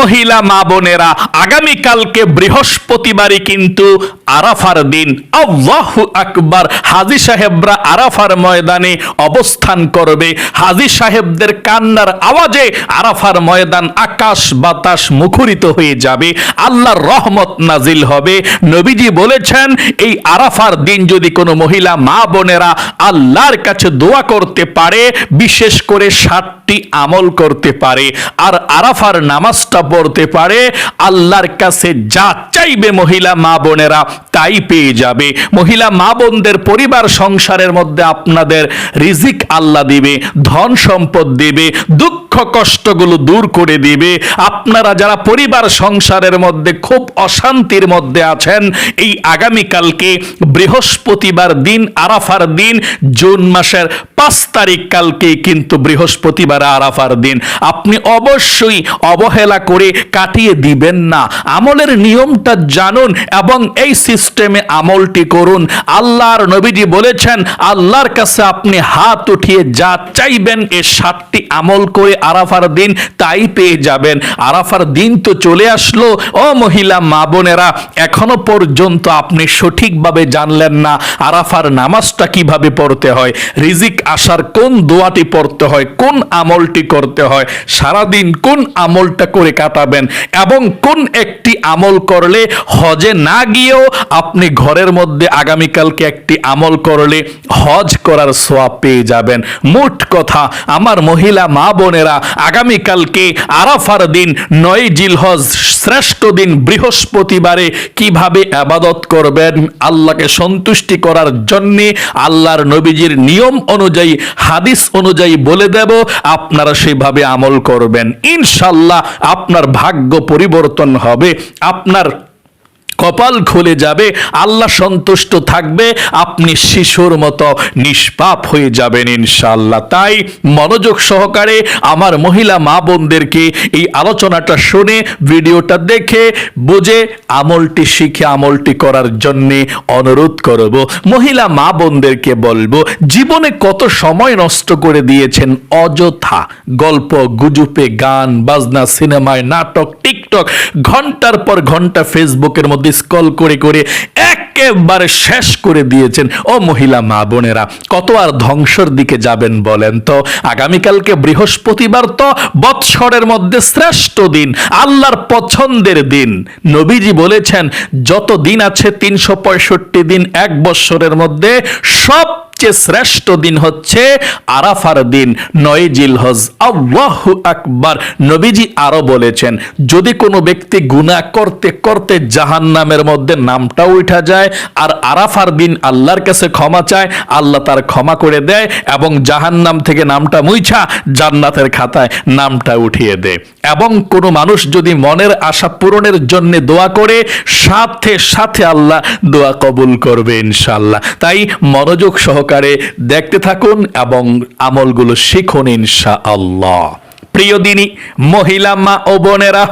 মহিলা মা বোনেরা আগামীকালকে বৃহস্পতিবারই কিন্তু আরাফার দিন। আল্লাহু আকবার। হাজি সাহেবরা আরাফার ময়দানে অবস্থান করবে। হাজি সাহেবদের কান্নার আওয়াজে আরাফার ময়দান আকাশ বাতাস মুখরিত হয়ে যাবে। আল্লাহর রহমত নাজিল হবে। নবীজি বলেছেন, এই আরাফার দিন যদি কোনো মহিলা মা বোনেরা আল্লাহর কাছে দোয়া করতে পারে, বিশেষ করে সাতটি আমল করতে পারে। আর আরাফার নামাজটা পড়তে পারে, আল্লাহর কাছে যা চাইবে মহিলা মা বোনেরা তাই পেয়ে যাবে। মহিলা মা বোনদের পরিবার সংসারের মধ্যে আপনাদের রিজিক আল্লাহ দিবে, ধন সম্পদ দিবে, দুঃখ কষ্টগুলো দূর করে দিবে। আপনারা যারা পরিবার সংসারের মধ্যে খুব অশান্তির মধ্যে আছেন, এই আগামীকালকে বৃহস্পতিবার দিন, আরাফার দিন, জুন মাসের পাঁচ তারিখ কালকে কিন্তু বৃহস্পতিবার আরাফার দিন। আপনি অবশ্যই অবহেলা করে কাটিয়ে দিবেন না। আমলের নিয়মটা জানুন এবং এই সিস্টেমে আমলটি করুন। আল্লাহর নবীজি বলেছেন, আল্লাহর কাছে আপনি হাত উঠিয়ে যা চাইবেন এ সাতটি আমল করে আরাফার দিন তাই পেয়ে যাবেন। আরাফার দিন তো চলে আসলো। ও মহিলা, মা বোনেরা, এখনও পর্যন্ত আপনি সঠিকভাবে জানলেন না আরাফার নামাজটা কীভাবে পড়তে হয়, রিজিক আসার কোন দোয়াটি পড়তে হয়, কোন আমলটি করতে হয়, সারাদিন কোন আমলটা করে কাটাবেন এবং কোন একটি আমল করলে হজে না গিয়েও আপনি ঘরের মধ্যে আগামীকালকে একটি আমল করলে হজ করার সোয়াব পেয়ে যাবেন। মোট কথা, আমার মহিলা, মা বোনেরা আগামীকালকে আরাফার দিন নয় জিলহজ শ্রেষ্ঠ দিন বৃহস্পতিবারে কীভাবে আবাদত করবেন? আল্লাহকে সন্তুষ্টি করার জন্যে আল্লাহর নবীজির নিয়ম অনুযায়ী, হাদিস অনুযায়ী বলে দেব, আপনারা সেভাবে আমল করবেন। ইনশাল্লাহ আপনার ভাগ্য পরিবর্তন হবে, আপনার কপাল খুলে যাবে, আল্লাহ সন্তুষ্ট থাকবে, আপনি শিশুর মতো নিষ্পাপ হয়ে যাবেন ইনশাল্লাহ তাই মনোযোগ সহকারে আমার মহিলা মা বোনদেরকে এই আলোচনাটা শুনে, ভিডিওটা দেখে, বুঝে, আমলটি শিখে, আমলটি করার জন্যে অনুরোধ করব। মহিলা মা বোনদেরকে বলব, জীবনে কত সময় নষ্ট করে দিয়েছেন? অযথা গল্প গুজুপে গান, বাজনা, সিনেমায়, নাটক টিকটক ঘণ্টার পর ঘণ্টা ফেসবুকের মধ্যে স্কল করে করে একেবারে শেষ করে দিয়েছেন। ও মহিলা, মা বোনেরা, কত আর ধ্বংসর দিকে যাবেন বলেন তো? আগামীকালকে বৃহস্পতিবার তো বৎসরের মধ্যে শ্রেষ্ঠ দিন, আল্লাহর পছন্দের দিন। নবীজি বলেছেন, যত দিন আছে তিনশো পঁয়ষট্টি দিন এক বৎসরের মধ্যে সব সবচেয়ে শ্রেষ্ঠ দিন হচ্ছে আরাফার দিন, নয় জিলহজ। আল্লাহু আকবার। নবীজি আরও বলেছেন, যদি কোনো ব্যক্তি গুনাহ করতে করতে জাহান্নামের মধ্যে নামটা উঠা যায় আর আরাফার দিন আল্লাহর কাছে ক্ষমা চায়, আল্লাহ তার ক্ষমা করে দেয় এবং জাহান্নাম থেকে নামটা মুইছা, জান্নাতের খাতায় নামটা উঠিয়ে দেয়। এবং কোনো মানুষ যদি মনের আশা পূরণের জন্য দোয়া করে, সাথে সাথে আল্লাহ দোয়া কবুল করবে ইনশাল্লাহ তাই মনোযোগ সহকারে দেখতে থাকুন এবং আমলগুলো শিখুন ইনশা আল্লাহ প্রিয় দিনী, মহিলা মা ও বোনেরা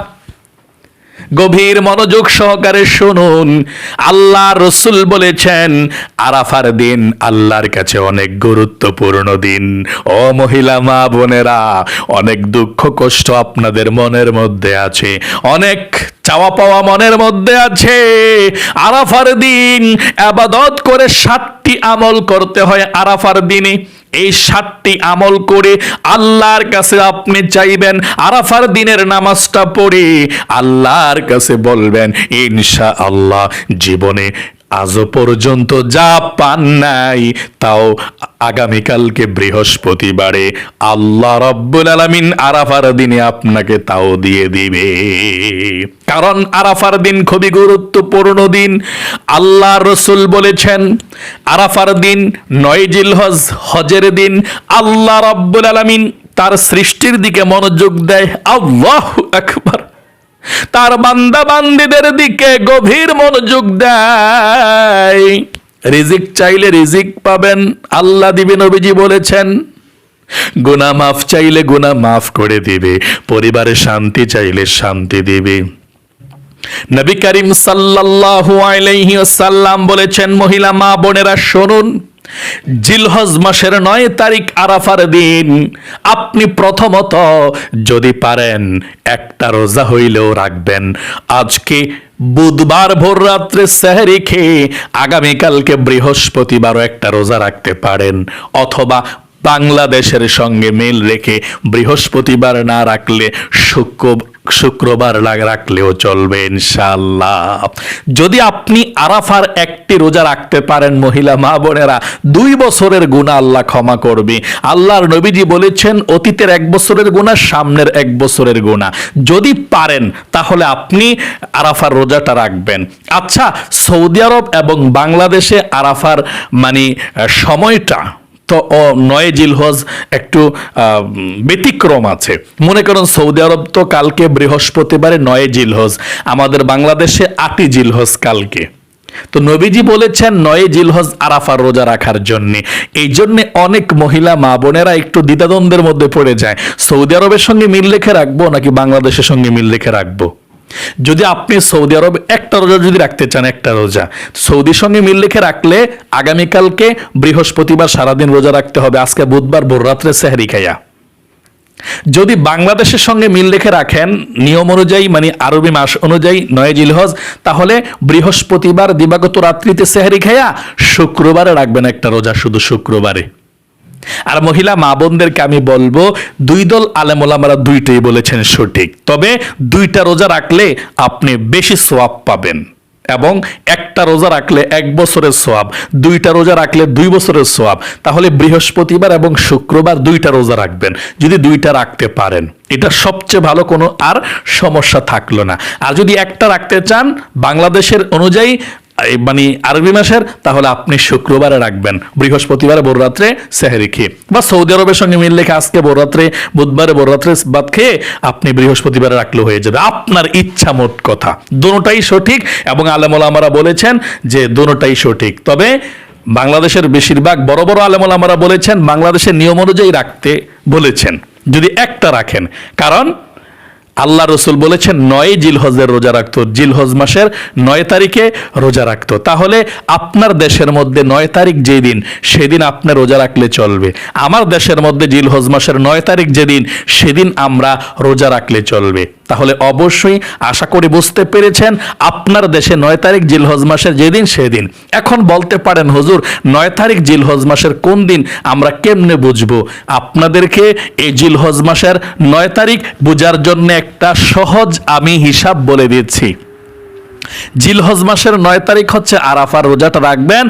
গভীর মনোযোগ সহকারে শুনুন। আল্লাহ রসুল বলেছেন, আরাফার দিন আল্লাহর কাছে অনেক গুরুত্বপূর্ণ দিন। ও মহিলা, মা বোনেরা, অনেক দুঃখ কষ্ট আপনাদের মনের মধ্যে আছে, অনেক চাওয়া পাওয়া মনের মধ্যে আছে। আরাফার দিন আবাদত করে সাতটি আমল করতে হয় আরাফার দিনে। এই সাতটি আমল করে আল্লাহর কাছে আপনি চাইবেন আরাফার দিনের নামাজটা পড়ে আল্লাহর কাছে বলবেন ইনশা আল্লাহ জীবনে আজও পর্যন্ত যা পান নাই তাও আগামীকালকে বৃহস্পতিবারে আল্লাহ রব্বুল আলামিন আরাফার দিনে আপনাকে তাও দিয়ে দিবে। কারণ আরাফার দিন খুবই গুরুত্বপূর্ণ দিন। আল্লাহ রসুল বলেছেন, আরাফার দিন নয় জিলহজ, হজের দিন আল্লাহ রব্বুল আলামিন তার সৃষ্টির দিকে মনোযোগ দেয়। আল্লাহ একবার তার বান্দা বান্দিদের দিকে গভীর মনোযোগ দেয়। রিজিক চাইলে রিজিক পাবেন, আল্লাহ দিবে, নবীজি বলেছেন। গুনা মাফ চাইলে গুনা মাফ করে দিবে, পরিবারে শান্তি চাইলে শান্তি দিবে। নবী করিম সাল্লাল্লাহু আলাইহি ওয়াসাল্লাম বলেছেন, মহিলা মা বোনেরা, শুনুন। জিলহজ মাসের নয় তারিখ আরাফার দিন। আপনি প্রথমত যদি পারেন, একটা রোজা হইলেও রাখবেন। আজকে বুধবার ভোর রাত্রে সেহরি খেয়ে আগামীকালকে বৃহস্পতিবারও একটা রোজা রাখতে পারেন। অথবা বাংলাদেশের সঙ্গে মিল রেখে বৃহস্পতিবার না রাখলে শুক্র শুক্রবার রাখলেও চলবে ইনশাল্লাহ যদি আপনি আরাফার একটি রোজা রাখতে পারেন, মহিলা মা বোনেরা, দুই বছরের গুণা আল্লাহ ক্ষমা করবে। আল্লাহর নবীজি বলেছেন, অতীতের এক বছরের গুণা সামনের এক বছরের গুণা যদি পারেন, তাহলে আপনি আরাফার রোজাটা রাখবেন। আচ্ছা সৌদি আরব এবং বাংলাদেশে আরাফার মানে সময়টা ও নয় জিলহজ একটু ব্যতিক্রম আছে। মনে করুন সৌদি আরব তো কালকে বৃহস্পতিবারে নয় জিলহজ আমাদের বাংলাদেশে আটই জিলহজ কালকে। তো নবীজি বলেছেন নয় জিলহজ আরাফার রোজা রাখার জন্য। এই জন্যে অনেক মহিলা মা বোনেরা একটু দ্বিধাদ্বন্দ্বের মধ্যে পড়ে যায়। সৌদি আরবের সঙ্গে মিল রেখে রাখব নাকি বাংলাদেশের সঙ্গে মিল রেখে রাখব? যদি আপনি সৌদি আরব একটা রোজা যদি রাখতে চান, একটা রোজা সৌদির সঙ্গে মিল রেখে রাখলে আগামীকালকে বৃহস্পতিবার সারাদিন রোজা রাখতে হবে। আজকে বুধবার ভোর রাত্রে সেহরি খাইয়া। যদি বাংলাদেশের সঙ্গে মিল রেখে রাখেন, নিয়ম অনুযায়ী মানে আরবি মাস অনুযায়ী নয় জিলহজ, তাহলে বৃহস্পতিবার দিবাগত রাত্রিতে সেহারি খাইয়া শুক্রবারে রাখবেন একটা রোজা, শুধু শুক্রবারে। আর মহিলা মা বোনদেরকে আমি বলব, দুই দল আলেমোলামারা দুইটাই বলেছেন সঠিক। তবে দুইটা রোজা রাখলে আপনি বেশি সোয়াব পাবেন এবং একটা রোজা রাখলে এক বছরের সোয়াব, দুইটা রোজা রাখলে দুই বছরের সোয়াব। তাহলে বৃহস্পতিবার এবং শুক্রবার দুইটা রোজা রাখবেন, যদি দুইটা রাখতে পারেন। এটা সবচেয়ে ভালো কোনো আর সমস্যা থাকল না। আর যদি একটা রাখতে চান, বাংলাদেশের অনুযায়ী মানে আরবি মাসের, তাহলে আপনি শুক্রবারে রাখবেন। বৃহস্পতিবারে ভোররাত্রে সেহেরি খেয়ে। বা সৌদি আরবের সঙ্গে মিল রেখে আজকে ভোররাত্রে, বুধবারে ভোররাত্রে বাদ খেয়ে আপনি বৃহস্পতিবারে রাখলে হয়ে যাবে। আপনার ইচ্ছা মোট কথা। দুটোটাই সঠিক এবং আলেমুল আমারা বলেছেন যে দুটোটাই সঠিক। তবে বাংলাদেশের বেশিরভাগ বড় বড় আলেমুল আমারা বলেছেন, বাংলাদেশের নিয়ম অনুযায়ী রাখতে বলেছেন। যদি একটা রাখেন, কারণ আল্লাহ রসুল বলেছেন, নয় জিলহজের রোজা রাখতো, জিলহজ মাসের নয় তারিখে রোজা রাখত। তাহলে আপনার দেশের মধ্যে নয় তারিখ যে দিন, সেদিন আপনি রোজা রাখলে চলবে। আমার দেশের মধ্যে জিলহজ মাসের নয় তারিখ যেদিন, সেদিন আমরা রোজা রাখলে চলবে। তাহলে অবশ্যই আশা করি বুঝতে পেরেছেন, আপনার দেশে নয় তারিখ জিলহজ মাসের যেদিন সেদিন। এখন বলতে পারেন, হুজুর, নয় তারিখ জিলহজ মাসের কোন দিন আমরা কেমনে বুঝব? আপনাদেরকে এই জিলহজ মাসের নয় তারিখ বোঝার জন্য একটা সহজ আমি হিসাব বলে দিচ্ছি। জিলহজ মাসের নয় তারিখ হচ্ছে আরাফার রোজাটা রাখবেন।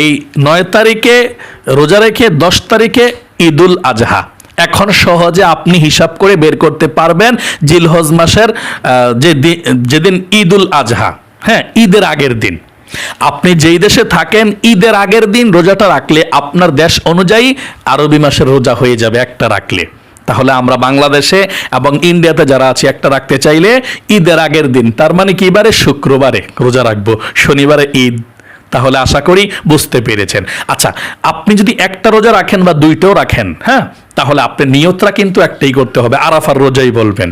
এই নয় তারিখে রোজা রেখে দশ তারিখে ঈদুল আজহা। এখন সহজে আপনি হিসাব করে বের করতে পারবেন জিলহজ মাসের যে যেদিন ঈদুল আজহা হ্যাঁ ঈদের আগের দিন। আপনি যেই দেশে থাকেন, ঈদের আগের দিন রোজাটা রাখলে আপনার দেশ অনুযায়ী আরবি মাসের রোজা হয়ে যাবে একটা রাখলে। তাহলে আমরা বাংলাদেশে এবং ইন্ডিয়াতে যারা আছি, একটা রাখতে চাইলে ঈদের আগের দিন, তার মানে কি বারে? শুক্রবারে রোজা রাখব। শনিবারে ঈদ তাহলে আশা করি বুঝতে পেরেছেন। আচ্ছা আপনি যদি একটা রোজা রাখেন বা দুইটাও রাখেন হ্যাঁ তাহলে আপনি নিয়তরা কিন্তু একটাই করতে হবে। আরাফার রোজাই বলবেন।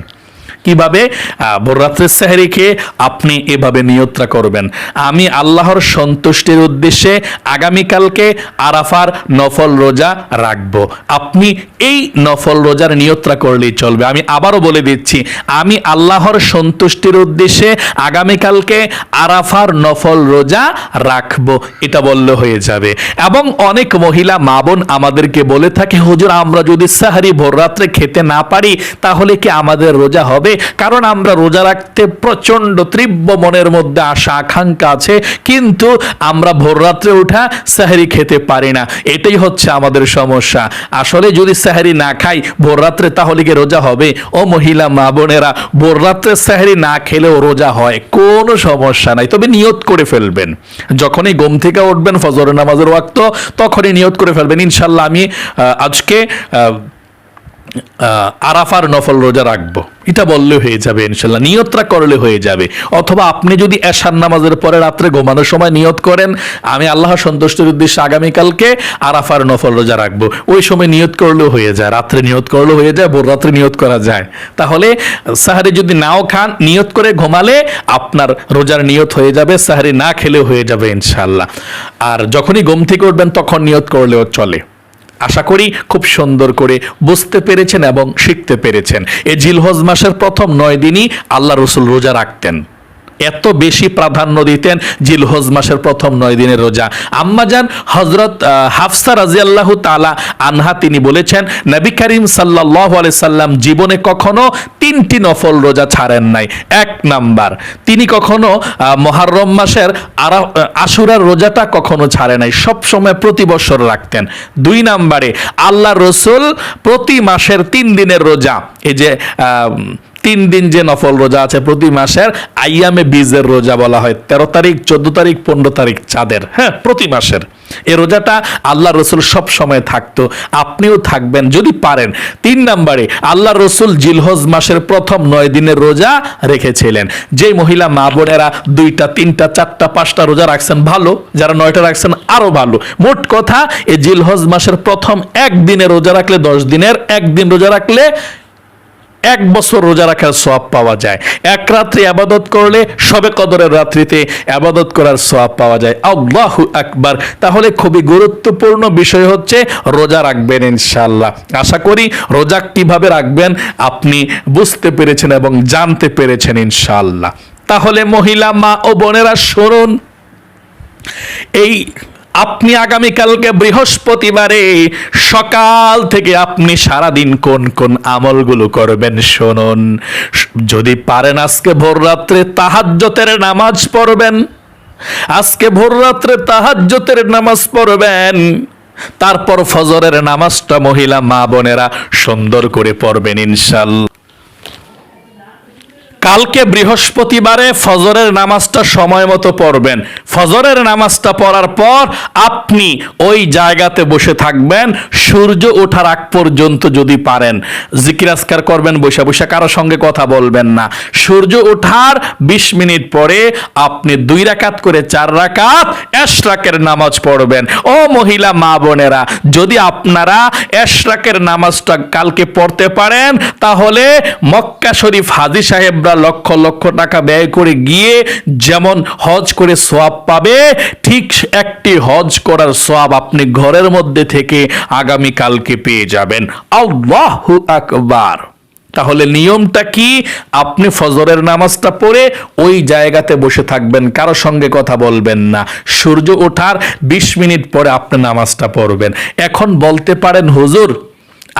কীভাবে ভোররাত্রের সেহেরি খেয়ে আপনি এভাবে নিয়ত্রা করবেন? আমি আল্লাহর সন্তুষ্টির উদ্দেশ্যে আগামীকালকে আরাফার নফল রোজা রাখব। আপনি এই নফল রোজার নিয়ত্রা করলেই চলবে। আমি আবারও বলে দিচ্ছি, আমি আল্লাহর সন্তুষ্টির উদ্দেশ্যে আগামীকালকে আরাফার নফল রোজা রাখব। এটা বললে হয়ে যাবে। এবং অনেক মহিলা মা বোন আমাদেরকে বলে থাকে, হুজুর, আমরা যদি সাহারি ভোররাত্রে খেতে না পারি, তাহলে কি আমাদের রোজা হবে? কারণ আমরা রোজা রাখতে প্রচণ্ড তীব্র মনের মধ্যে আশা, আকাঙ্ক্ষা আছে, কিন্তু আমরা ভোররাত্রে উঠা সাহারি খেতে পারি না। এটাই হচ্ছে আমাদের সমস্যা। আসলে যদি সাহারি না খাই ভোররাত্রে তাহলে কি রোজা হবে? ও মহিলা, মা বোনেরা ভোররাত্রে সাহারি না খেলেও রোজা হয়। কোনো সমস্যা নাই। তবে নিয়ত করে ফেলবেন। যখনই ঘুম থেকে উঠবেন ফজর নামাজের ওয়াক্ত, তখনই নিয়ত করে ফেলবেন। ইনশাল্লাহ আমি আজকে আরাফার নফল রোজা রাখব। এটা বললে হয়ে যাবে ইনশাল্লাহ। নিয়তটা করলে হয়ে যাবে। অথবা আপনি যদি এশার নামাজের পরে রাত্রে ঘুমানোর সময় নিয়ত করেন, আমি আল্লাহ সন্তুষ্টির উদ্দেশ্যে আগামীকালকে আরাফার নফল রোজা রাখব। ওই সময় নিয়ত করলেও হয়ে যায়, রাত্রে নিয়ত করলেও হয়ে যায়, ভোর রাত্রে নিয়ত করা যায়। তাহলে সাহারি যদি নাও খান, নিয়ত করে ঘুমালে আপনার রোজার নিয়ত হয়ে যাবে, সাহারি না খেলেও হয়ে যাবে ইনশাল্লাহ। আর যখনই ঘুম থেকে উঠবেন, তখন নিয়ত করলেও চলে। আশা করি খুব সুন্দর করে বুঝতে পেরেছেন এবং শিখতে পেরেছেন। এ জিলহজ মাসের প্রথম নয় দিনই আল্লাহ রসুল রোজা রাখতেন। এত বেশি প্রাধান্য দিতেন জিলহজ মাসের প্রথম নয় দিনের রোজা। আম্মাজান হজরত আহ, হাফসা রাজিয়াল্লাহ তালা আনহা তিনি বলেছেন নবী করিম সাল্লাহ সাল্লাম জীবনে কখনো তিনটি নফল রোজা ছাড়েন নাই। এক নাম্বার তিনি কখনো মহারম মাসের আশুরার রোজাটা কখনো ছাড়ে নাই সব সময় প্রতি বছর রাখতেন। দুই নাম্বারে আল্লাহ রসুল প্রতি মাসের তিন দিনের রোজা এই যে তিন দিন যে নফল রোজা আছে প্রতি মাসের আইয়ামে বীজের রোজা বলা হয়। তেরো তারিখ, চোদ্দ তারিখ, পনেরো তারিখ চাঁদের। হ্যাঁ প্রতি মাসের। এ রোজাটা আল্লাহ রসুল সব সময় থাকতো। আপনিও থাকবেন যদি পারেন। তিন নম্বরে আল্লাহ রসুল জিলহজ মাসের প্রথম নয় দিনের রোজা রেখেছিলেন। যে মহিলা, মা বোনেরা দুইটা, তিনটা, চারটা, পাঁচটা রোজা রাখছেন ভালো, যারা নয়টা রাখছেন আরও ভালো। মোট কথা, এই জিলহজ মাসের প্রথম একদিনে রোজা রাখলে দশ দিনের, একদিন রোজা রাখলে এক বছর রোজা রাখার সোয়াব পাওয়া যায়। এক রাত্রি আবাদত করলে সবে কদরের রাত্রিতে আবাদত করার সোয়াব পাওয়া যায়। আল্লাহু আকবার। তাহলে খুবই গুরুত্বপূর্ণ বিষয় হচ্ছে রোজা রাখবেন ইনশাল্লাহ আশা করি রোজা কীভাবে রাখবেন আপনি বুঝতে পেরেছেন এবং জানতে পেরেছেন ইনশাল্লাহ তাহলে মহিলা মা ও বোনেরা, শুনুন। এই আপনি আগামীকালকে বৃহস্পতিবারে সকাল থেকে আপনি সারাদিন কোন কোন আমলগুলো করবেন শুনুন। যদি পারেন আজকে ভোর রাত্রে তাহাজ্জতের নামাজ পড়বেন। আজকে ভোর রাত্রে তাহাজ্জতের নামাজ পড়বেন। তারপর ফজরের নামাজটা মহিলা মা বোনেরা সুন্দর করে পড়বেন ইনশাল্লাহ। কালকে বৃহস্পতিবারে ফজরের নামাজটা সময় মতো পড়বেন। ফজরের নামাজটা পড়ার পর আপনি ওই জায়গাতে বসে থাকবেন। সূর্য ওঠার আগ পর্যন্ত যদি পারেন জিকিরাজকার করবেন, বসে বসে কারও সঙ্গে কথা বলবেন না। সূর্য ওঠার বিশ মিনিট পরে আপনি দুই রাকাত করে চার রাকাত এশরাকের নামাজ পড়বেন। ও মহিলা, মা বোনেরা, যদি আপনারা এশরাকের নামাজটা কালকে পড়তে পারেন, তাহলে মক্কা শরীফ হাজি সাহেবরা লক্ষ লক্ষ টাকা ব্যয় করে গিয়ে যেমন হজ করে সোয়াব পাবে, ঠিক একটি হজ করার সোয়াব আপনি ঘরের মধ্যে থেকে আগামী কালকে পেয়ে যাবেন। আল্লাহু আকবার। তাহলে নিয়মটা কি? আপনি ফজরের নামাজটা পড়ে ওই জায়গাতে বসে থাকবেন, কারও সঙ্গে কথা বলবেন না। সূর্য ওঠার বিশ মিনিট পরে আপনি নামাজটা পড়বেন। এখন বলতে পারেন, হুজুর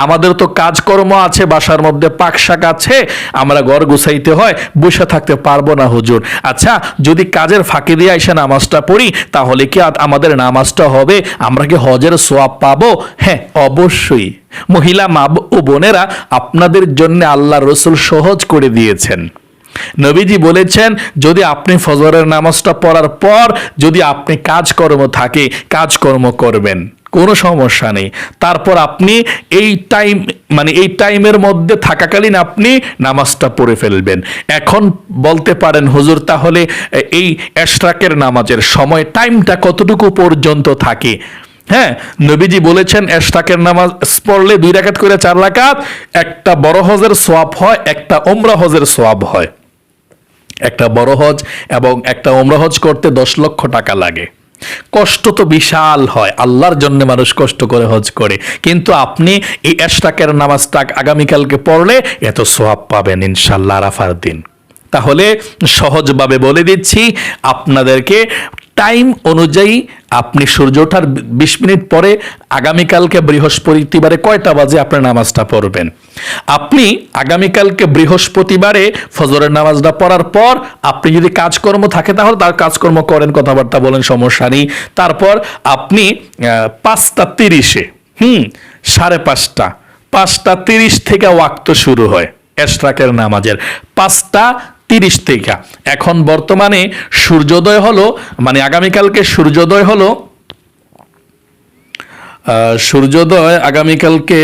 আমাদের তো কাজকর্ম আছে, বাসার মধ্যে পাক শাক আছে, আমরা ঘর গুছাইতে হয়, বসে থাকতে পারব না হুজুর। আচ্ছা যদি কাজের ফাঁকি দিয়ে এসে নামাজটা পড়ি, তাহলে কি আমাদের নামাজটা হবে? আমরা কি হজের সোয়াব পাবো? হ্যাঁ অবশ্যই। মহিলা মা ও বোনেরা আপনাদের জন্য আল্লাহ রসুল সহজ করে দিয়েছেন। নবীজি বলেছেন, যদি আপনি ফজরের নামাজটা পড়ার পর যদি আপনি কাজকর্ম থাকে, কাজকর্ম করবেন। কোনো সমস্যা নেই। তারপর আপনি এই টাইম মানে এই টাইমের মধ্যে থাকাকালীন আপনি নামাজটা পড়ে ফেলবেন। এখন বলতে পারেন, হুজুর, তাহলে এই এশরাকের নামাজের সময় টাইমটা কতটুকু পর্যন্ত থাকে? হ্যাঁ নবীজি বলেছেন, এশরাকের নামাজ পড়লে দুই রাকাত করে চার রাকাত, একটা বড় হজের সোয়াব হয়, একটা ওমরা হজের সোয়াব হয়। একটা বড় হজ এবং একটা ওমরা হজ করতে দশ লক্ষ টাকা লাগে। কষ্ট তো বিশাল হয়, আল্লাহর জন্য মানুষ কষ্ট করে হজ করে। কিন্তু আপনি এই এশরাকের নামাজটা আগামীকালকে পড়লে এত সোয়াব পাবেন ইনশাল্লাহ আরাফার দিন। তাহলে সহজভাবে বলে দিচ্ছি, আপনাদেরকে টাইম অনুযায়ী আপনি সূর্য ওঠার বিশ মিনিট পরে আগামীকালকে বৃহস্পতিবারে কয়টা বাজে আপনার নামাজটা পড়বেন? আপনি আগামীকালকে বৃহস্পতিবারে ফজরের নামাজটা পড়ার পর আপনি যদি কাজকর্ম থাকে তাহলে তার কাজকর্ম করেন, কথাবার্তা বলেন, সমস্যা নেই। তারপর আপনি পাঁচটা তিরিশে, হুম, সাড়ে পাঁচটা পাঁচটা তিরিশ থেকে ওয়াক্ত শুরু হয় এশরাকের নামাজের। পাঁচটা তিরিশ থেকে। এখন বর্তমানে সূর্যোদয় হলো মানে আগামীকালকে সূর্যোদয় হলো সূর্যোদয় আগামীকালকে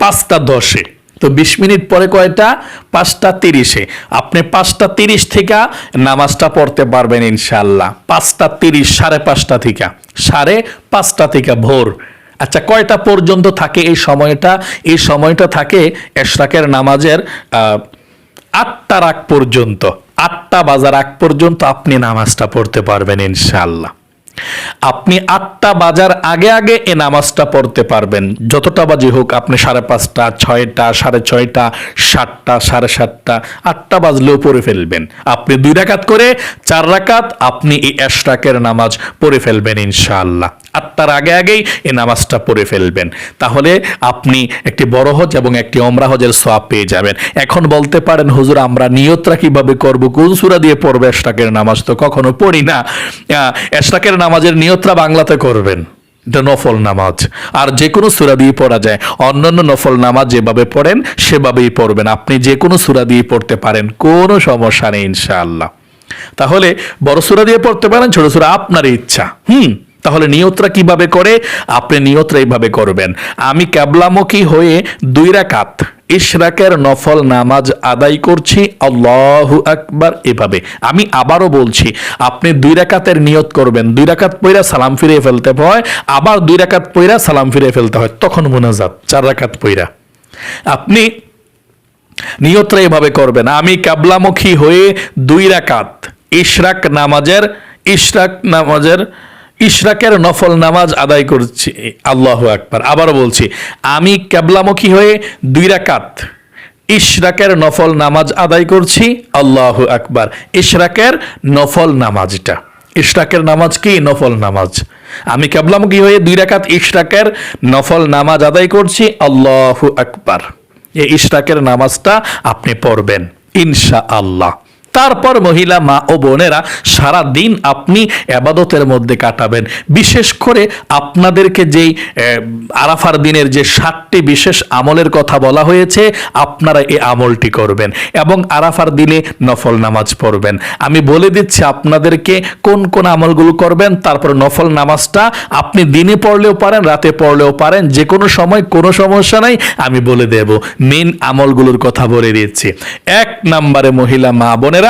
পাঁচটা দশে। তো বিশ মিনিট পরে কয়টা? পাঁচটা তিরিশে। আপনি পাঁচটা তিরিশ থেকে নামাজটা পড়তে পারবেন ইনশাল্লাহ পাঁচটা তিরিশ, সাড়ে পাঁচটা থেকে। সাড়ে পাঁচটা থেকে ভোর। আচ্ছা কয়টা পর্যন্ত থাকে এই সময়টা? এই সময়টা থাকে এশরাকের নামাজের আটটার আগ পর্যন্ত। আটটা বাজার আগ পর্যন্ত আপনি নামাজটা পড়তে পারবেন ইনশাল্লাহ আপনি আটটা বাজার আগে আগে এ নামাজটা পড়তে পারবেন। যতটা বাজে হোক আপনি সাড়ে পাঁচটা, ছয়টা, সাড়ে ছয়টা, সাতটা, সাড়ে সাতটা, আটটা বাজলেও পড়ে ফেলবেন। আপনি দুই রাকাত করে চার রাকাত আপনি এই এশরাকের নামাজ পড়ে ফেলবেন ইনশাআল্লাহ। আটটার আগে আগেই এই নামাজটা পড়ে ফেলবেন। তাহলে আপনি একটি বড় হজ এবং একটি অমরা হজের সোয়াব পেয়ে যাবেন। এখন বলতে পারেন, হুজুর, আমরা নিয়তরা কীভাবে করব? কোন সুরা দিয়ে পড়বে এশরাকের নামাজ? তো কখনো পড়ি না। এশরাকের নামাজের নিয়তরা বাংলাতে করবেন। এটা নফল নামাজ। আর যে কোনো সুরা দিয়ে পড়া যায়। অন্যান্য নফল নামাজ যেভাবে পড়েন, সেভাবেই পড়বেন। আপনি যে কোনো সুরা দিয়ে পড়তে পারেন, কোনো সমস্যা নেই, ইনশাআল্লাহ। তাহলে বড় সুরা দিয়ে পড়তে পারেন, ছোট সুরা আপনার ইচ্ছা। হুম? তাহলে নিয়তরা কীভাবে করে? আপনি নিয়তরা এইভাবে করবেন। আমি ক্যাবলামুখী হয়ে দুই রাকাত ইশরাকের নফল নামাজ আদায় করছি, আল্লাহু আকবার এভাবে। আমি আবারও বলছি, আপনি দুই রাকাতের নিয়ত করবেন। দুই রাকাত পইরা সালাম ফিরিয়ে ফেলতে হয়, আবার দুই রাকাত পইরা সালাম ফিরিয়ে ফেলতে হয়। তখন মোনাজাত, চার রাকাত পইরা। আপনি নিয়তরা এভাবে করবেন। আমি কাবলামুখী হয়ে দুই রাকাত ইশরাক নামাজের ইশরাক নামাজের ইশরাকের নফল নামাজ আদায় করছি আল্লাহ আকবার। আবারও বলছি, আমি কাবলামুখী হয়ে দুই রাকাত ইশরাকের নফল নামাজ আদায় করছি, আল্লাহ আকবার। ইশরাকের নফল নামাজটা। ইশরাকের নামাজ কি? নফল নামাজ। আমি কাবলামুখী হয়ে দুই রাকাত ইশরাকের নফল নামাজ আদায় করছি, আল্লাহ আকবার। এই ইশরাকের নামাজটা আপনি পড়বেন ইনশা আল্লাহ তারপর মহিলা মা ও বোনেরা সারা দিন আপনি আবাদতের মধ্যে কাটাবেন। বিশেষ করে আপনাদেরকে যেই আরাফার দিনের যে সাতটি বিশেষ আমলের কথা বলা হয়েছে, আপনারা এই আমলটি করবেন এবং আরাফার দিনে নফল নামাজ পড়বেন। আমি বলে দিচ্ছি আপনাদেরকে কোন কোন আমলগুলো করবেন, তারপর নফল নামাজটা আপনি দিনে পড়লেও পারেন, রাতে পড়লেও পারেন যে কোনো সময়, কোনো সমস্যা নাই, আমি বলে দেব। মেন আমলগুলোর কথা বলে দিচ্ছি। এক নম্বরে মহিলা মা বোনেরা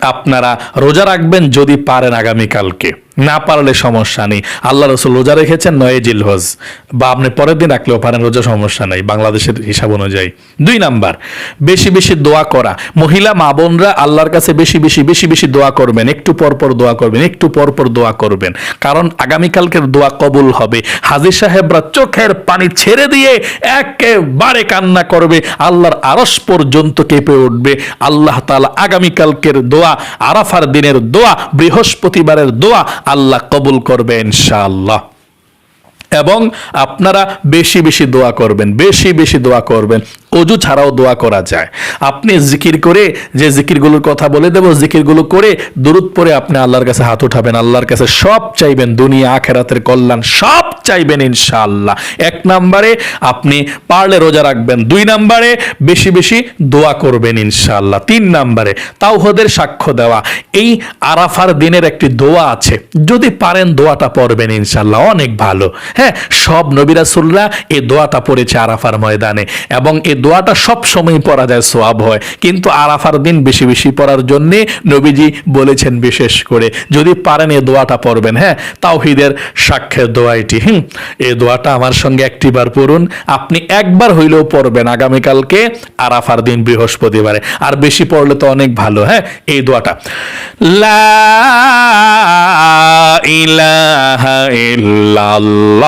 আপনারা রোজা রাখবেন যদি পারেন আগামীকালকে। না পারলে সমস্যা নেই। আল্লাহ রসুল রোজা রেখেছেন নয় জিল হজ বা আপনি পরের দিন রাখলেও পারেন, রোজা সমস্যা নেই, বাংলাদেশের হিসাব অনুযায়ী। দুই নাম্বার, বেশি বেশি দোয়া করা। মহিলা, মা বোনরা আল্লাহর কাছে বেশি বেশি বেশি বেশি দোয়া করবেন, একটু পর পর দোয়া করবেন, একটু পর পর দোয়া করবেন। কারণ আগামীকালকের দোয়া কবুল হবে। হাজির সাহেবরা চোখের পানি ছেড়ে দিয়ে একেবারে কান্না করবে। আল্লাহর আরস পর্যন্ত কেঁপে উঠবে। আল্লাহ তাআলা আগামীকালকের দোয়া, আরাফার দিনের দোয়া, বৃহস্পতিবারের দোয়া আল্লাহ কবুল করবে ইনশাআল্লাহ। এবং আপনারা বেশি বেশি দোয়া করবেন, বেশি বেশি দোয়া করবেন। অজু ছাড়াও দোয়া করা যায়। আপনি জিকির করে যে জিকিরগুলোর কথা বলে দেব, জিকিরগুলো করে দূরত পরে আপনি আল্লাহর কাছে হাত উঠাবেন, আল্লাহর কাছে সব চাইবেন, দুনিয়া, আখেরাতের কল্যাণ সব চাইবেন ইনশাআল্লাহ। এক নম্বরে আপনি পারলে রোজা রাখবেন, দুই নম্বরে বেশি বেশি দোয়া করবেন ইনশাআল্লাহ। তিন নম্বরে তাওহদের সাক্ষ্য দেওয়া। এই আরাফার দিনের একটি দোয়া আছে, যদি পারেন দোয়াটা পড়বেন ইনশাআল্লাহ, অনেক ভালো। হ্যাঁ সব নবিরাসুল্লাহ এই দোয়াটা পড়েছে আরাফার ময়দানে এবং এই দোয়াটা সব সময় পড়া যায়, সোয়াব হয়। কিন্তু আরাফার দিন বেশি বেশি পড়ার জন্য নবীজি বলেছেন বিশেষ করে, যদি পারেন এই দোয়াটা পড়বেন হ্যাঁ? তাওহিদের সাক্ষ্যের দোয়া এটি, হুম? এই দোয়াটা আমার সঙ্গে একটিবার পড়ুন, আপনি একবার হইলেও পড়বেন আগামীকালকে আরাফার দিন বৃহস্পতিবারে। আর বেশি পড়লে তো অনেক ভালো হ্যাঁ? এই দোয়াটা, লা ইলাহা ইল্লাল্লাহু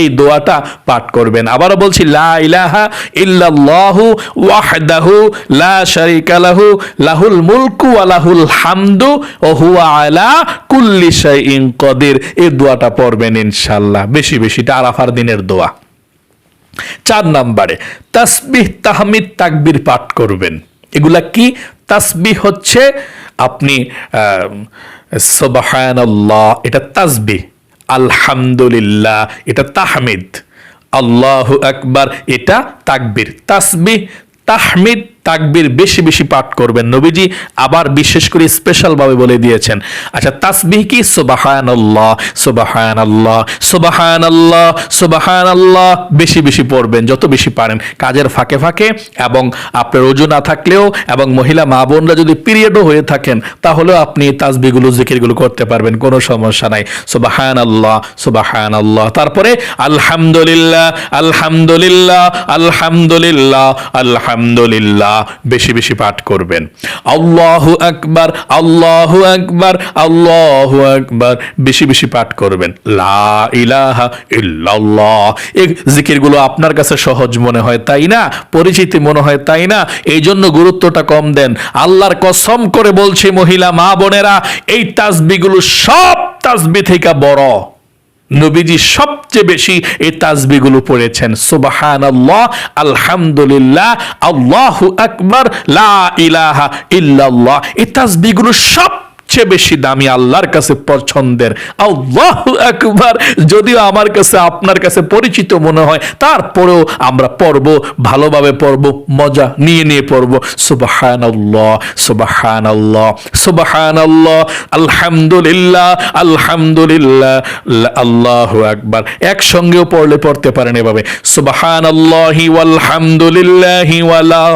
এই দোয়াটা পাঠ করবেন। আবারও বলছি, লা লা লাহুল হামদু কাদির। এই দোয়াটা পড়বেন ইনশাআল্লাহ। বেশি বেশি এটা দিনের দোয়া। চার নাম্বারে, তাসবিহ, তাহমিদ, তাকবির পাঠ করবেন। এগুলা কি? তাসবিহ হচ্ছে আপনি সোবাহান এটা তাসবিহ। আলহামদুলিল্লাহ এটা তাহমিদ। আল্লাহ আকবার এটা তাকবির। তাসবিহ তাহমিদ তাকবির বেশি বেশি পাঠ করবেন। নবীজি আবার বিশেষ করে স্পেশাল ভাবে বলে দিয়েছেন। আচ্ছা তাসবিহ কি? সুবাহান আল্লাহ সুবাহান আল্লাহ আল্লাহ আল্লাহ বেশি বেশি পড়বেন, যত বেশি পারেন। কাজের ফাঁকে ফাঁকে এবং আপনার ওজু না থাকলেও এবং মহিলা, মা বোনরা যদি পিরিয়ডও হয়ে থাকেন, তাহলেও আপনি এই তাসবিহগুলো, জিকিরগুলো করতে পারবেন, কোনো সমস্যা নাই। সুবাহান আল্লাহ আল্লাহ তারপরে, আলহামদুলিল্লাহ আলহামদুলিল্লাহ আলহামদুলিল্লাহ আলহামদুলিল্লাহ। বেশি বেশি পাঠ করবেন। আল্লাহু আকবার আল্লাহু আকবার আল্লাহু আকবার, বেশি বেশি পাঠ করবেন। লা ইলাহা ইল্লাল্লাহ। এই জিকিরগুলো আপনার কাছে সহজ মনে হয়, তাই না? পরিচিতি মনে হয়, তাই না? এই জন্য গুরুত্বটা কম দেন। আল্লাহর কসম করে বলছি মহিলা, মা বোনেরা, এই তাসবিগুলো সব তাসবি থেকে বড়। নবীজি সবচেয়ে বেশি এই তাজবিগুলো পড়েছেন। সুবাহান আল্লাহ আলহামদুলিল্লাহ, আল্লাহু আকবর, লা ইলাহা ইল্লাল্লাহ। এই তাজবিগুলো সবচেয়ে বেশি দামি আল্লাহর কাছে পছন্দের। আল্লাহ আকবার। যদিও আমার কাছে, আপনার কাছে পরিচিত মনে হয়, তারপরেও আমরা পড়ব, ভালোভাবে পড়ব, মজা নিয়ে নিয়ে পড়ব। সুবাহান আল্লাহ সুবাহান আল্লাহ সুবাহান আল্লাহ আলহামদুলিল্লাহ আলহামদুলিল্লাহ, আল্লাহ আকবার। একসঙ্গেও পড়লে পড়তে পারেন এভাবে। সুবাহান আল্লাহি ওয়ালহামদুলিল্লাহি ওয়ালা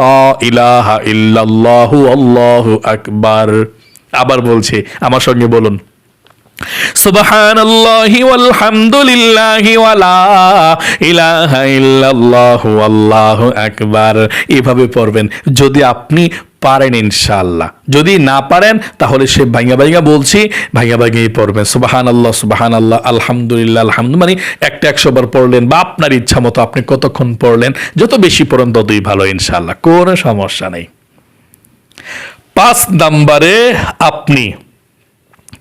ইলাহা ইল্লাল্লাহু, আল্লাহু আকবার। আবার বলছি, আমার সঙ্গে বলুন। সুবহানাল্লাহি এভাবে পড়বেন। যদি আপনি পারেন ইনশাআল্লাহ। যদি না পারেন, তাহলে সে ভাইয়া ভাইয়া বলছি ভাইয়া ভাইয়াই পড়বেন। সুবাহান আল্লাহ সুবাহান আল্লাহ আলহামদুলিল্লাহ আলহামদু মানে একটা একশো বার পড়লেন বা আপনার ইচ্ছা মতো আপনি কতক্ষণ পড়লেন, যত বেশি পড়েন ততই ভালো ইনশাআল্লাহ। কোনো সমস্যা নেই। পাঁচ নাম্বারে আপনি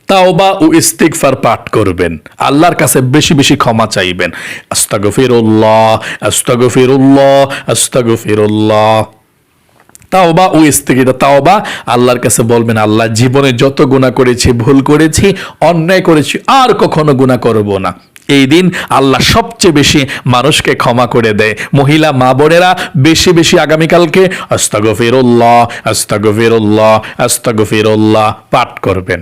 তাওবা ও ইস্তিগফার পাঠ করবেন। আল্লাহর কাছে বেশি বেশি ক্ষমা চাইবেন। আস্তাগফিরুল্লাহ আস্তাগফিরুল্লাহ আস্তাগফিরুল্লাহ। তাওবা ও ইস্তিগিরা তাওবা, আল্লাহর কাছে বলবেন, আল্লাহ, জীবনে যত গুনাহ করেছি, ভুল করেছি, অন্যায় করেছি, আর কখনো গুনাহ করব না। এই দিন আল্লাহ সবচেয়ে বেশি মানুষকে ক্ষমা করে দেয়। মহিলা, মা বোনেরা, বেশি বেশি আগামীকালকে আস্তাগফিরুল্লাহ আস্তাগফিরুল্লাহ আস্তাগফিরুল্লাহ পাঠ করবেন।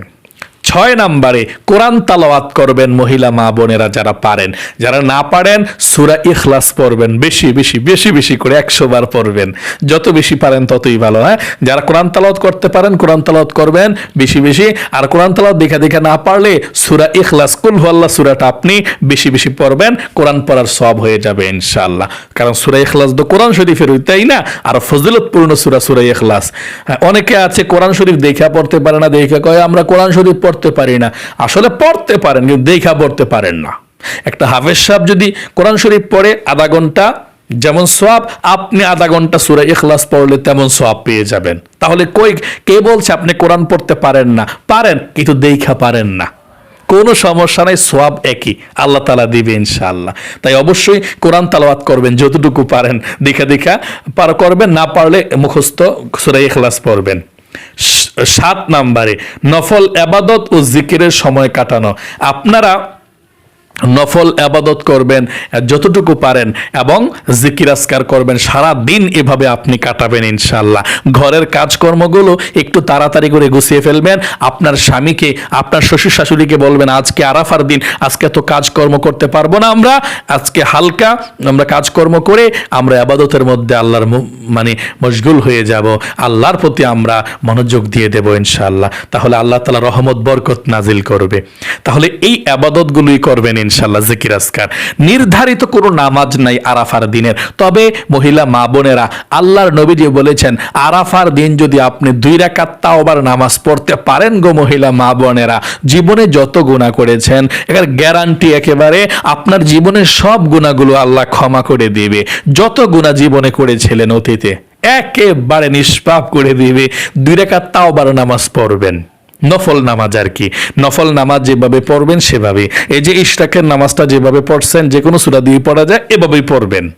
ছয় নাম্বারে কোরআন তালাওয়াত করবেন মহিলা মা বোনেরা যারা পারেন। যারা না পারেন সুরা ইখলাস পড়বেন বেশি বেশি বেশি বেশি করে একশো বার পড়বেন। যত বেশি পারেন ততই ভালো হ্যাঁ? যারা কোরআন তালাওয়াত করতে পারেন কোরআন তালাওয়াত করবেন বেশি বেশি। আর কোরআন তালাওয়াত দেখা দেখা না পারলে সুরা ইখলাস কুল আল্লাহ সুরাটা আপনি বেশি বেশি পড়বেন কোরআন পড়ার সব হয়ে যাবে ইনশাআল্লাহ। কারণ সুরা ইখলাস তো কোরআন শরীফের তাই না? আর ফজিলতপূর্ণ সুরা সুরা ইখলাস। হ্যাঁ, অনেকে আছে কোরআন শরীফ দেখা পড়তে পারে না দেখা কয় আমরা কোরআন শরীফ পড়তে পারি না। আসলে পড়তে পারেন, কিন্তু দেখা পড়তে পারেন না। একটা হাফেজ সাহেব যদি কোরআন শরীফ পড়ে আধা ঘণ্টা, যেমন সোয়াব আপনি আধা ঘণ্টা সুরা ইখলাস পড়লে তেমন সোয়াব পেয়ে যাবেন। তাহলে কই, কে বলছে আপনি কোরআন পড়তে পারেন না? পারেন, কিন্তু দেখা পারেন না। কোনো সমস্যা নাই সোয়াব একই। আল্লাহ তালা দিবে ইনশাআল্লাহ। তাই অবশ্যই কোরআন তালাওয়াত করবেন, যতটুকু পারেন। দেখা দেখা, পার করবেন, না পারলে মুখস্থ সুরা ইখলাস পড়বেন। সাত নাম্বারে। নফল আবাদত ও জিকিরের সময় কাটানো। আপনারা নফল আবাদত করবেন, যতটুকু পারেন, এবং জিকির আসকার করবেন। সারা দিন এভাবে আপনি কাটাবেন ইনশাল্লাহ ঘরের কাজকর্মগুলো একটু তাড়াতাড়ি করে গুছিয়ে ফেলবেন। আপনার স্বামীকে, আপনার শ্বশুর শাশুড়িকে বলবেন, আজকে আরাফার দিন, আজকে তো কাজকর্ম করতে পারব না আমরা। আজকে হালকা আমরা কাজকর্ম করে আমরা আবাদতের মধ্যে আল্লাহর মানে মশগুল হয়ে যাব। আল্লাহর প্রতি আমরা মনোযোগ দিয়ে দেব ইনশাল্লাহ তাহলে আল্লাহ তালা রহমত, বরকত নাজিল করবে। তাহলে এই আবাদতগুলোই করবেন ইনশাল্লাহ জিকির আসকার নির্ধারিত কোনো নামাজ নাই আরাফার দিনের। তবে মহিলা মা বোনেরা, আল্লাহর নবীজি বলেছেন, আরাফার দিন যদি আপনি দুই রাকাত তাওবার নামাজ পড়তে পারেন গো মহিলা মা বোনেরা, জীবনে যত গুণা করেছেন এখানে গ্যারান্টি একেবারে আপনার জীবনের সব গুণাগুলো আল্লাহ ক্ষমা করে দেবে। যত গুণা জীবনে করেছিলেন অতীতে, একেবারে নিষ্পাপ করে দিবে। দুই রেখার তাও বারো নামাজ পড়বেন। নফল নামাজ আর কি। নফল নামাজ যেভাবে পড়বেন সেভাবে এই যে ইশরাকের নামাজটা যেভাবে পড়ছেন, যে কোনো সুরা দিয়ে পড়া যায়, এভাবেই পড়বেন।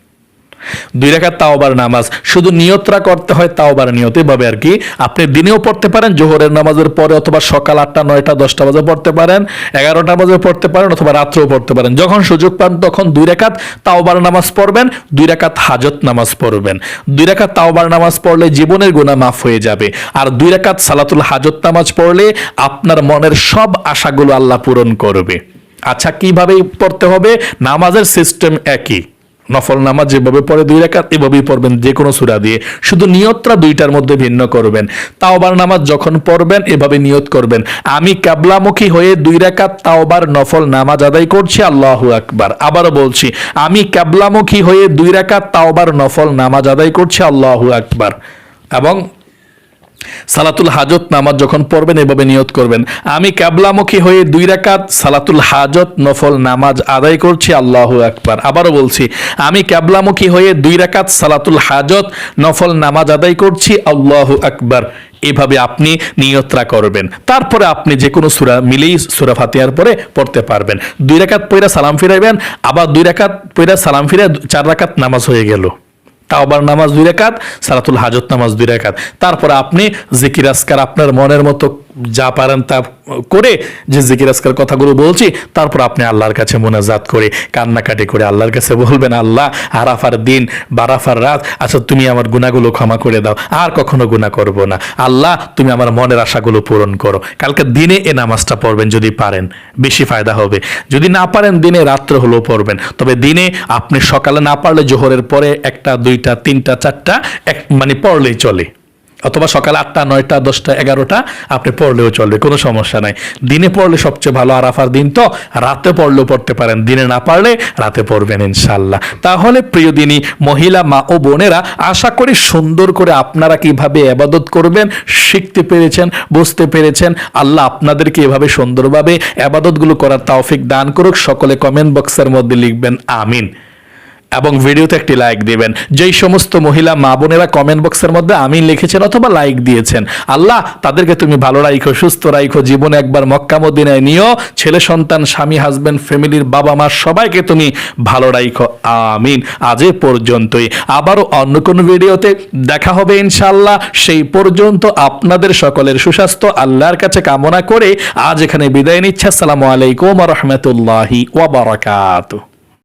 দুই রেখাত তাওবার নামাজ, শুধু নিয়তরা করতে হয় তাওবার নিয়ত এভাবে আর কি। আপনি দিনেও পড়তে পারেন, জোহরের নামাজের পরে অথবা সকাল আটটা, নয়টা, দশটা বাজে পড়তে পারেন, এগারোটা বাজে পড়তে পারেন অথবা রাত্রেও পড়তে পারেন। যখন সুযোগ পান তখন দুই রেখাত তাওবার নামাজ পড়বেন, দুই রেখাত হাজত নামাজ পড়বেন। দুই রেখাত তাওবার নামাজ পড়লে জীবনের গুণা মাফ হয়ে যাবে। আর দুই রেখাত সালাতুল হাজত নামাজ পড়লে আপনার মনের সব আশাগুলো আল্লাহ পূরণ করবে। আচ্ছা কীভাবে পড়তে হবে? নামাজের সিস্টেম একই। নফল নামাজ যেভাবে পড়ে দুই রেখাত এভাবেই পড়বেন যে কোনো সুরা দিয়ে। শুধু নিয়তটা দুইটার মধ্যে ভিন্ন করবেন। তাওবার নামাজ যখন পড়বেন, এভাবে নিয়ত করবেন। আমি ক্যাবলামুখী হয়ে দুই রেখাত তাওবার নফল নামাজ আদায় করছি, আল্লাহ আকবার। আবারও বলছি, আমি ক্যাবলামুখী হয়ে দুই রেখাত তাওবার নফল নামাজ আদায় করছি, আল্লাহ আকবার। এবং সালাতুল হাজত নামাজ যখন পড়বেন, এভাবে নিয়ত করবেন। আমি ক্যাবলামুখী হয়ে দুই রাকাত সালাতুল হাজত নফল নামাজ আদায় করছি, আল্লাহ আকবার। আবারও বলছি, আমি ক্যাবলামুখী হয়ে দুই রাকাত সালাতুল হাজত নফল নামাজ আদায় করছি, আল্লাহ আকবার। এভাবে আপনি নিয়ত্রা করবেন। তারপরে আপনি যে কোনো সুরা মিলেই সুরা ফাতিহার পরে পড়তে পারবেন। দুই রাকাত পয়রা সালাম ফিরাইবেন, আবার দুই রাকাত পয়রা সালাম ফিরে চার রাকাত নামাজ হয়ে গেল। তাওবার নামাজ দুই রেখাত সালাতুল হাজত নামাজ দুই রেখাত তারপরে আপনি জিকির আসকার আপনার মনের মতো যা পারেন তা করে যে জিকির আসকার কথাগুলো বলছি, তারপর আপনি আল্লাহর কাছে মোনাজাত করে, কান্নাকাটি করে আল্লাহর কাছে বলবেন, আল্লাহ, আরাফার দিন, বারাফার রাত আচ্ছা তুমি আমার গুণাগুলো ক্ষমা করে দাও, আর কখনো গুণা করব না। আল্লাহ, তুমি আমার মনের আশাগুলো পূরণ করো। কালকে দিনে এ নামাজটা পড়বেন যদি পারেন, বেশি ফায়দা হবে। যদি না পারেন, দিনে রাত্রে হলেও পড়বেন। তবে দিনে আপনি সকালে না পারলে, জোহরের পরে একটা, দুইটা, তিনটা, চারটা, এক মানে পড়লেই চলে। অথবা সকাল আটটা, নয়টা, দশটা, এগারোটা, আপনি পড়লেও চলবে, কোনো সমস্যা নাই। দিনে পড়লে সবচেয়ে ভালো আরাফার দিন তো, রাতে পড়লেও পড়তে পারেন। দিনে না পারলে রাতে পড়বেন ইনশাল্লাহ তাহলে প্রিয় দিনই মহিলা, মা ও বোনেরা, আশা করি সুন্দর করে আপনারা কীভাবে আবাদত করবেন, শিখতে পেরেছেন, বুঝতে পেরেছেন, আল্লাহ আপনাদেরকে এভাবে সুন্দরভাবে আবাদতগুলো করার তাওফিক দান করুক। সকলে কমেন্ট বক্সের মধ্যে লিখবেন, আমিন। এবং ভিডিওতে একটি লাইক দিবেন। যেই সমস্ত মহিলা মা বোনেরা কমেন্ট বক্সের মধ্যে আমি লিখেছেন অথবা লাইক দিয়েছেন, আল্লাহ তাদেরকে তুমি ভালো রাখো সুস্থ রাখো জীবনে একবার মক্কা মদিনায় নিও, ছেলে সন্তান, স্বামী হাজবেন্ড ফ্যামিলির বাবা মা সবাইকে তুমি ভালো রাখো আমিন। আজ এ পর্যন্তই। আবারও অন্য কোনো ভিডিওতে দেখা হবে ইনশাল্লাহ সেই পর্যন্ত আপনাদের সকলের সুস্বাস্থ্য, আল্লাহর কাছে কামনা করে আজ এখানে বিদায় নিচ্ছে। আসসালামু আলাইকুম রহমতুল্লাহি ওয়াবারাকাতুহ